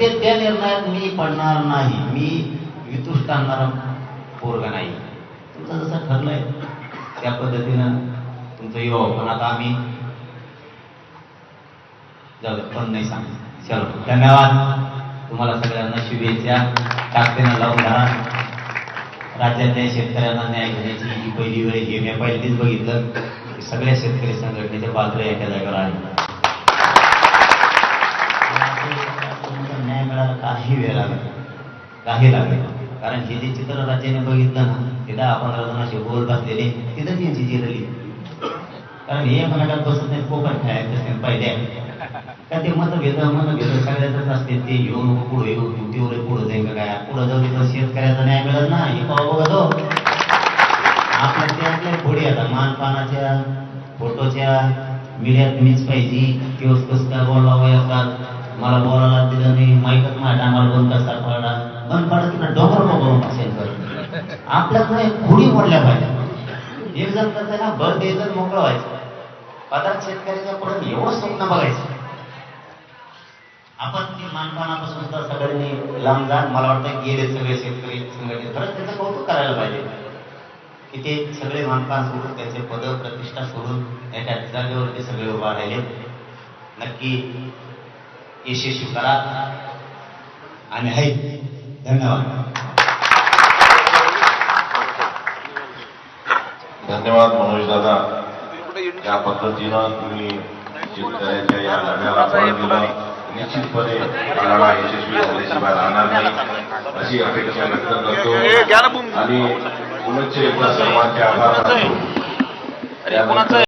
ते त्या निर्णयात मी पडणार नाही. मी वितुष्ट आणणारा पोरगा नाही. तुमचं जसं ठरलंय त्या पद्धतीनं तुमचं यो पण आता आम्ही जाऊ पण नाही सांग चलो धन्यवाद. तुम्हाला सगळ्यांना शुभेच्छा ताकदीनं लावून धरा. राज्यातल्या शेतकऱ्यांना न्याय घेण्याची ही पहिली वेळ हे मी पहिलीच बघितलं. सगळ्या शेतकरी संघटनेच्या बाजूला एका जागेवर आहे काही लागले. कारण हे जे चित्र राज्याने बघितलं ना तिथं आपण रजनाशी बोल बसलेले तिथं त्यांची जिरली कारण हे मनाला बसत नाही कोकण खायचं पहिले का ते मतभेद घेत सगळ्याच असते ते येऊन पुढे येऊ तेवढे पुढे जाईल का काय? पुढे जाऊ तिथं शेतकऱ्याचा न्याय मिळत ना हे पाहू बघा आपल्या त्यातल्या थोडी आता मानपानाच्या फोटोच्या मीडियात मीच पाहिजे किंवा कसं काय बोलावं येतात. मला बोलायला दिलं नाही माईकच आपल्याकडे खोडी मोडल्या पाहिजे. निर्जन करताना भर आहे द्यायचं मोकळं व्हायचं. पदार्थ शेतकऱ्याच्या पुढे एवढं स्वप्न बघायचं. आपण ती मानपानापासून तर सगळ्यांनी लांब जा मला वाटतं गेले सगळे शेतकरी संघटने खरंच त्याचं कौतुक करायला पाहिजे. की ते सगळे मानपान सोडून त्याचे पद प्रतिष्ठा सोडून त्याच्या जागेवरती सगळे उभा राहिले. नक्की यशस्वी करा. आणि आहे धन्यवाद. धन्यवाद मनोज दादा. या पद्धतीनं तुम्ही शेतकऱ्याच्या या लढ्याला बळ दिलं. निश्चितपणे लढा यशस्वी झाल्याशिवाय राहणार नाही. अशी अपेक्षा व्यक्त करतो. आणि पुनश्च एकदा सर्वांचे आभार मानतो.